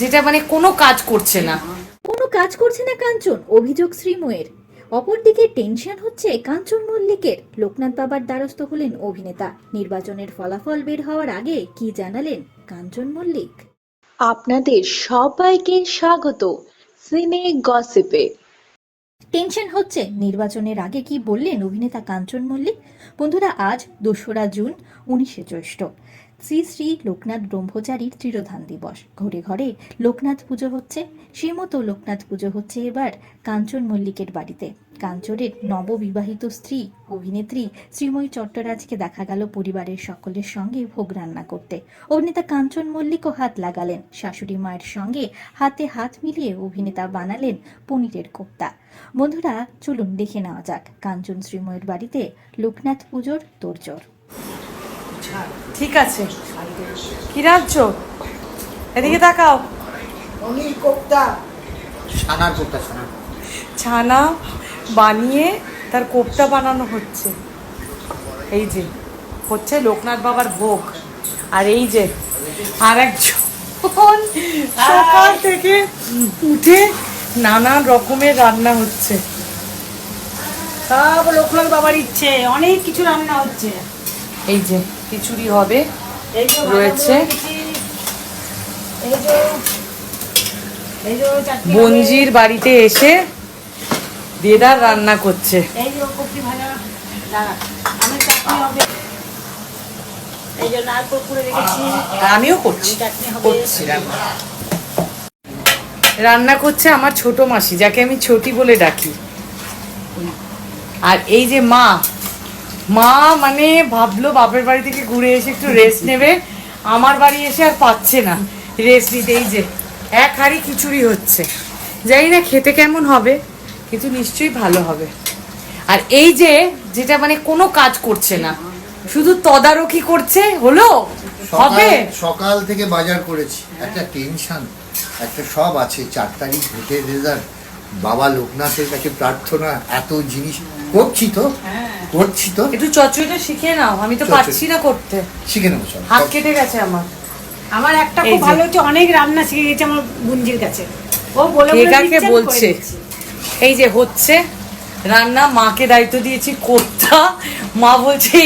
যেটা মানে কোনো কাজ করছে না। কোনো কাজ করছে না কাঞ্চন অভিযোগ শ্রীময়ের অপরদিকে টেনশন হচ্ছে কাঞ্চন মল্লিকের। লোকনাথ বাবার দ্বারস্থ হলেন অভিনেতা। নির্বাচনের ফলাফল বের হওয়ার আগে কি জানালেন কাঞ্চন মল্লিক? আপনাদের সবাইকে স্বাগত সিনে গসিপে। টেনশন হচ্ছে নির্বাচনের আগে কি বললেন অভিনেতা কাঞ্চন মল্লিক? বন্ধুরা আজ দোসরা জুন উনিশে জ্যৈষ্ঠ। শ্রী শ্রী লোকনাথ ব্রহ্মচারীর ত্রিরোধান দিবস। ঘরে ঘরে লোকনাথ পুজো হচ্ছে সে মতো লোকনাথ পুজো হচ্ছে এবার কাঞ্চন মল্লিকের বাড়িতে। কাঞ্চনের নববিবাহিত স্ত্রী, অভিনেত্রী শ্রীময়ী চট্টরাজকে দেখা গেল পরিবারের সকলের সঙ্গে ভোগ রান্না করতে। অভিনেতা কাঞ্চন মল্লিকও হাত লাগালেন। শাশুড়ি মায়ের সঙ্গে হাতে হাত মিলিয়ে অভিনেতা বানালেন পনিরের কোপ্তা। বন্ধুরা, চলুন দেখে নেওয়া যাক কাঞ্চন শ্রীময়ের বাড়িতে লোকনাথ পুজোর তোড়জোড়। ঠিক আছে। কি রাজ্য এদিকে তাকাও। পনির কোপ্তা। ছানার কোপ্তা ছানার ছানা বানিয়ে তার কোপ্তা বানানো হচ্ছে। এই যে হচ্ছে লোকনাথ বাবার ভোগ। আর এই যে আর একজন সকাল থেকে উঠে নানান রকমের রান্না হচ্ছে। সব লোকনাথ বাবার ইচ্ছে অনেক কিছু রান্না হচ্ছে। এই যে খিচুড়ি হবে রয়েছে। বঞ্জির বাড়িতে এসে দেদার রান্না করছে। আমিও করছি করছি রান্না করছে আমার ছোট মাসি যাকে আমি ছোটি বলে ডাকি। আর এই যে মা মা মানে ভাবলো বাপের বাড়ি থেকে ঘুরে এসে একটু রেস্ট নেবে। আমার বাড়ি এসে আর পাচ্ছে না। রেস্ট নিতে এই যে এক হাঁড়ি খিচুড়ি হচ্ছে। জানি না খেতে কেমন হবে কিন্তু নিশ্চয়ই ভালো হবে। আর এই যে যেটা মানে কোনো কাজ করছে না শুধু তদারকি করছে হলো? হবে? সকাল থেকে বাজার করেছি। একটা টেনশন একটা সব আছে। চার তারিখ ভোটের রেজাল্ট বাবা লোকনাথের কাছে প্রার্থনা এত জিনিস। করছি তো। করছি তো। একটু চচ্চড়িটা শিখে নাও আমি তো পারছি না করতে। শিখে নেব সব হাত কেটে গেছে আমার। আমার একটা খুব ভালো হচ্ছে অনেক রান্না শিখে গেছে আমার গুঞ্জির কাছে। ও বলে কে বলে কাকে দিচ্ছে, আমি করে বলছে? এই যে হচ্ছে রান্না মাকে দায়িত্ব দিয়েছি কোর্তা মা বলছে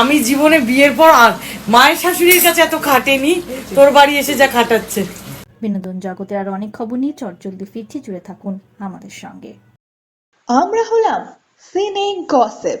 আমি জীবনে বিয়ের পর আর মায়ের শাশুড়ির কাছে এত খাটেনি তোর বাড়ি এসে যা খাটাচ্ছে। বিনোদন জগতের আর অনেক খবর নিয়ে চটজলদি ফিরছি জুড়ে থাকুন আমাদের সঙ্গে। আমরা হলাম সিনে গসিপ।